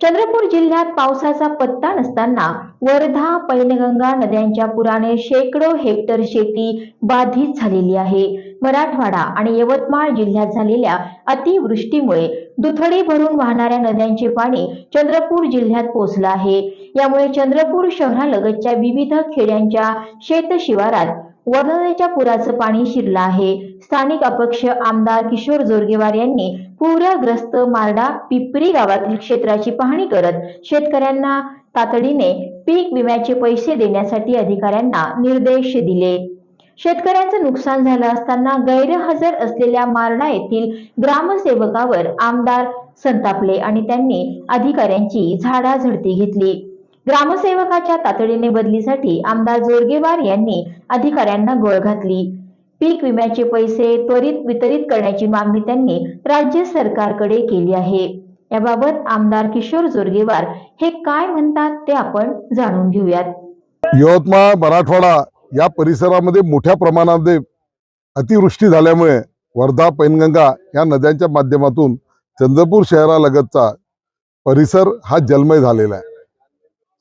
चंद्रपूर जिल्ह्यात पावसाचा पत्ता नसताना वर्धा पैनगंगा नद्यांच्या पुराने शेकडो हेक्टर शेती बाधित झालेली आहे. मराठवाडा आणि यवतमाळ जिल्ह्यात झालेल्या अतिवृष्टीमुळे दुथडी भरून वाहणाऱ्या नद्यांचे पाणी चंद्रपूर जिल्ह्यात पोहोचलं आहे. यामुळे चंद्रपूर शहरालगतच्या विविध खेड्यांच्या शेतशिवारात वर्धनेच्या पुराचं पाणी शिरलं आहे. स्थानिक अपक्ष आमदार किशोर जोरगेवार यांनी पूरग्रस्त मारडा पिपरी गावातील क्षेत्राची पाहणी करत शेतकऱ्यांना तातडीने पीक विम्याचे पैसे देण्यासाठी अधिकाऱ्यांना निर्देश दिले. शेतकऱ्यांचं नुकसान झालं असताना गैरहजर असलेल्या मारडा येथील ग्रामसेवकावर आमदार संतापले आणि त्यांनी अधिकाऱ्यांची झाडाझडती घेतली. ग्रामसेवकाच्या तातडीने बदलीसाठी आमदार जोरगेवार यांनी अधिकाऱ्यांना गोळ घातली. पीक विम्याचे पैसे त्वरित वितरित करण्याची मागणी त्यांनी राज्य सरकारकडे केली आहे. याबाबत आमदार किशोर जोरगेवार हे काय म्हणतात ते आपण जाणून घेऊयात. यवतमाळ मराठवाडा या परिसरामध्ये मोठ्या प्रमाणामध्ये अतिवृष्टी झाल्यामुळे वर्धा पैनगंगा या नद्यांच्या माध्यमातून चंद्रपूर शहरालगतचा परिसर हा जलमय झालेला आहे.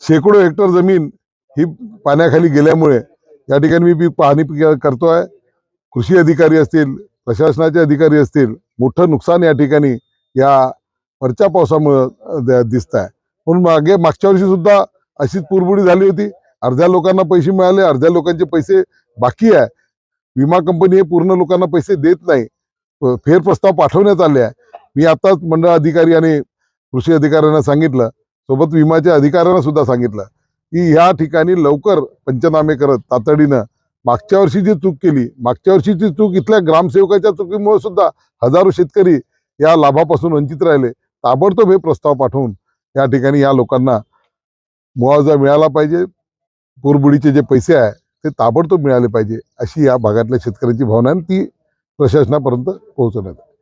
शेकडो हेक्टर जमीन ही पाण्याखाली गेल्यामुळे या ठिकाणी मी पीक पाहणी करतो करतोय. कृषी अधिकारी असतील प्रशासनाचे अधिकारी असतील मोठं नुकसान या ठिकाणी या वरच्या पावसामुळे दिसत आहे म्हणून मागे मागच्या वर्षी सुद्धा अशीच पुरबुडी झाली होती. अर्ध्या लोकांना पैसे मिळाले अर्ध्या लोकांचे पैसे बाकी आहे. विमा कंपनी हे पूर्ण लोकांना पैसे देत नाही. फेरप्रस्ताव पाठवण्यात आले आहे. मी आताच मंडळ अधिकारी आणि कृषी अधिकाऱ्यांना सांगितलं सोबत विमाच्या अधिकाऱ्यांना सुद्धा सांगितलं की ह्या ठिकाणी लवकर पंचनामे करत तातडीनं मागच्या वर्षी जी चूक केली मागच्या वर्षीची चूक इथल्या ग्रामसेवकाच्या चुकीमुळे सुद्धा हजारो शेतकरी या लाभापासून वंचित राहिले ताबडतोब हे प्रस्ताव पाठवून या ठिकाणी या लोकांना मुआवजा मिळाला पाहिजे पूरबुडीचे जे पैसे आहे ते ताबडतोब मिळाले पाहिजे अशी या भागातल्या शेतकऱ्यांची भावना आहे आणि ती प्रशासनापर्यंत पोहोचवण्यात आली.